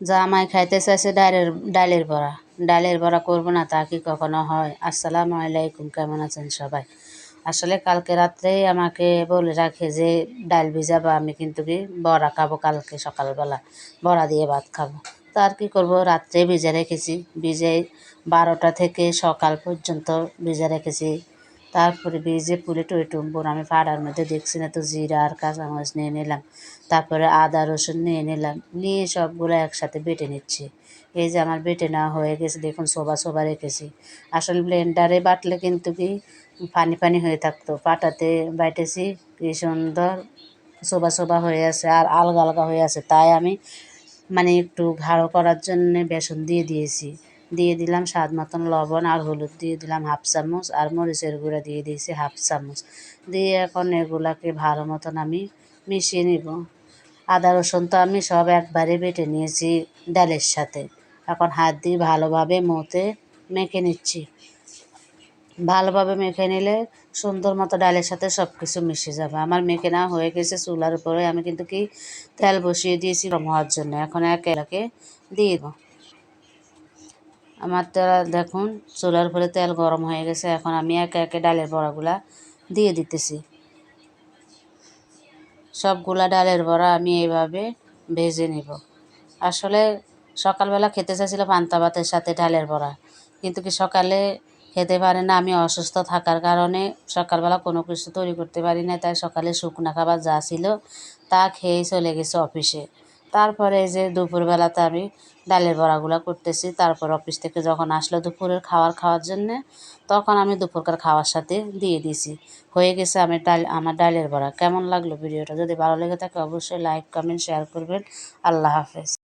জামাই খাইতে চাইছে ডালের ডালের বড়া। ডালের বড়া করব না, তা কি কখনো হয়? আসসালামু আলাইকুম, কেমন আছেন সবাই? আসলে কালকে রাত্রেই আমাকে বলে রাখে যে, ডাল ভিজাবো, আমি কিন্তু কি বড়া খাব কালকে সকালবেলা। বড়া দিয়ে ভাত খাব। তা আর কী করব? রাত্রে ভিজে রেখেছি। ভিজে বারোটা থেকে সকাল পর্যন্ত ভিজে রেখেছি। তারপরে ভিজে পুরে টুয়ে টুম্বুর, আমি পাড়ার মধ্যে দেখছি না তো জিরা আর কাঁচামরিচ নিয়ে নিলাম, তারপরে আদা রসুন নিয়ে নিলাম, নিয়ে সবগুলো একসাথে বেটে নিচ্ছি। এই যে আমার বেটে নেওয়া হয়ে গেছে, দেখুন সোবা সোবা রেখেছি। আসলে ব্লেন্ডারে বাটলে কিন্তু কি, পানি পানি হয়ে থাকতো, পাটাতে বাইটেছি, কি সুন্দর সোবা সোবা হয়ে আছে আর আলগা আলগা হয়ে আছে, তাই আমি মানে একটু ঘাড়ো করার জন্যে বেসন দিয়ে দিয়েছি। দিয়ে দিলাম স্বাদ মতন লবণ আর হলুদ দিয়ে দিলাম হাফ চামচ আর মরিচের গুঁড়া দিয়ে দিয়েছি হাফ চামচ। দিয়ে এখন এগুলাকে ভালো মতন আমি মিশিয়ে নিব। আদা, রসুন তো আমি সব একবারে বেটে নিয়েছি ডালের সাথে। এখন হাত দিয়ে ভালোভাবে মতে মেখে নিচ্ছি। ভালোভাবে মেখে নিলে সুন্দর মতো ডালের সাথে সব কিছু মিশে যাবে। আমার মেখে নেওয়া হয়ে গেছে চুলার উপরে। আমি কিন্তু কি তেল বসিয়ে দিয়েছি হওয়ার জন্য। এখন একে একে দিয়ে দেবো। আমার তেল দেখুন, চুলার উপরে তেল গরম হয়ে গেছে, এখন আমি একে একে ডালের বড়াগুলা দিয়ে দিতেছি। সবগুলা ডালের বড়া আমি এইভাবে ভেজে নিব। আসলে সকালবেলা খেতে চাইছিল পান্তা ভাতের সাথে ডালের বড়া, কিন্তু কি সকালে খেতে পারে না, আমি অসুস্থ থাকার কারণে সকালবেলা কোনো কিছু তৈরি করতে পারি না তাই সকালে শুকনো খাবার যা ছিল তা খেয়েই চলে গেছে অফিসে। তারপরে এই যে দুপুরবেলাতে আমি ডালের বড়াগুলো করতেছি, তারপর অফিস থেকে যখন আসলো দুপুরের খাবার খাওয়ার জন্যে, তখন আমি দুপুরকার খাওয়ার সাথে দিয়ে দিছি হয়ে গেছে আমি ডাল, আমার ডালের বড়া। কেমন লাগল ভিডিওটা? যদি ভালো লেগে থাকে অবশ্যই লাইক, কমেন্ট, শেয়ার করবেন। আল্লাহ হাফেজ।